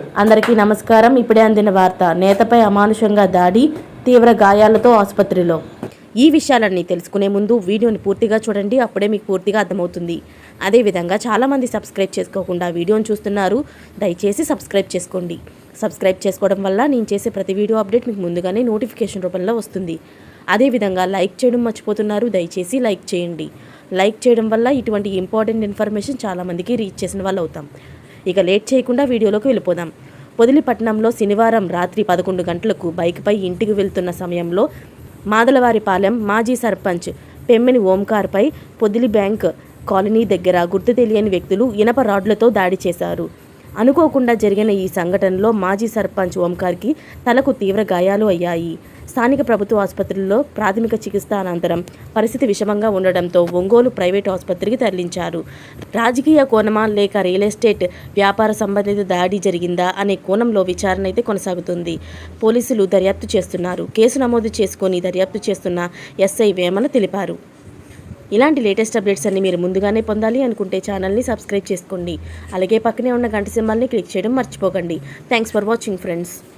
అందరికీ నమస్కారం. ఇప్పుడే అందిన వార్త నేతపై అమానుషంగా దాడి తీవ్ర గాయాలతో ఆసుపత్రిలో. ఈ విషయాలన్నీ తెలుసుకునే ముందు వీడియోని పూర్తిగా చూడండి. అప్పుడే మీకు పూర్తిగా అర్థమవుతుంది. అదేవిధంగా చాలామంది సబ్స్క్రైబ్ చేసుకోకుండా వీడియోని చూస్తున్నారు. దయచేసి సబ్స్క్రైబ్ చేసుకోండి. సబ్స్క్రైబ్ చేసుకోవడం వల్ల నేను చేసే ప్రతి వీడియో అప్డేట్ మీకు ముందుగానే నోటిఫికేషన్ రూపంలో వస్తుంది. అదేవిధంగా లైక్ చేయడం మర్చిపోతున్నారు. దయచేసి లైక్ చేయండి. లైక్ చేయడం వల్ల ఇటువంటి ఇంపార్టెంట్ ఇన్ఫర్మేషన్ చాలామందికి రీచ్ చేసిన వాళ్ళు అవుతాం ఇక లేట్ చేయకుండా వీడియోలోకి వెళ్ళిపోదాం. పొదిలిపట్నంలో శనివారం రాత్రి పదకొండు గంటలకు బైక్పై ఇంటికి వెళ్తున్న సమయంలో మాదలవారిపాలెం మాజీ సర్పంచ్ పెమ్మిని ఓంకార్పై పొదిలి బ్యాంక్ కాలనీ దగ్గర గుర్తు తెలియని వ్యక్తులు ఇనప రాడ్లతో దాడి చేశారు. అనుకోకుండా జరిగిన ఈ సంఘటనలో మాజీ సర్పంచ్ ఓంకార్కి తలకు తీవ్ర గాయాలు అయ్యాయి. స్థానిక ప్రభుత్వ ఆసుపత్రిలో ప్రాథమిక చికిత్స అనంతరం పరిస్థితి విషమంగా ఉండడంతో ఒంగోలు ప్రైవేట్ ఆసుపత్రికి తరలించారు. రాజకీయ కోణమా లేక రియల్ ఎస్టేట్ వ్యాపార సంబంధిత దాడి జరిగిందా అనే కోణంలో విచారణ అయితే కొనసాగుతుంది. పోలీసులు దర్యాప్తు చేస్తున్నారు. కేసు నమోదు చేసుకొని దర్యాప్తు చేస్తున్న ఎస్ఐ వేమన తెలిపారు. ఇలాంటి లేటెస్ట్ అప్డేట్స్ అన్ని మీరు ముందుగానే పొందాలి అనుకుంటే ఛానల్ని సబ్స్క్రైబ్ చేసుకోండి. అలాగే పక్కనే ఉన్న గంట సింబల్ని క్లిక్ చేయడం మర్చిపోకండి. Thanks for watching friends.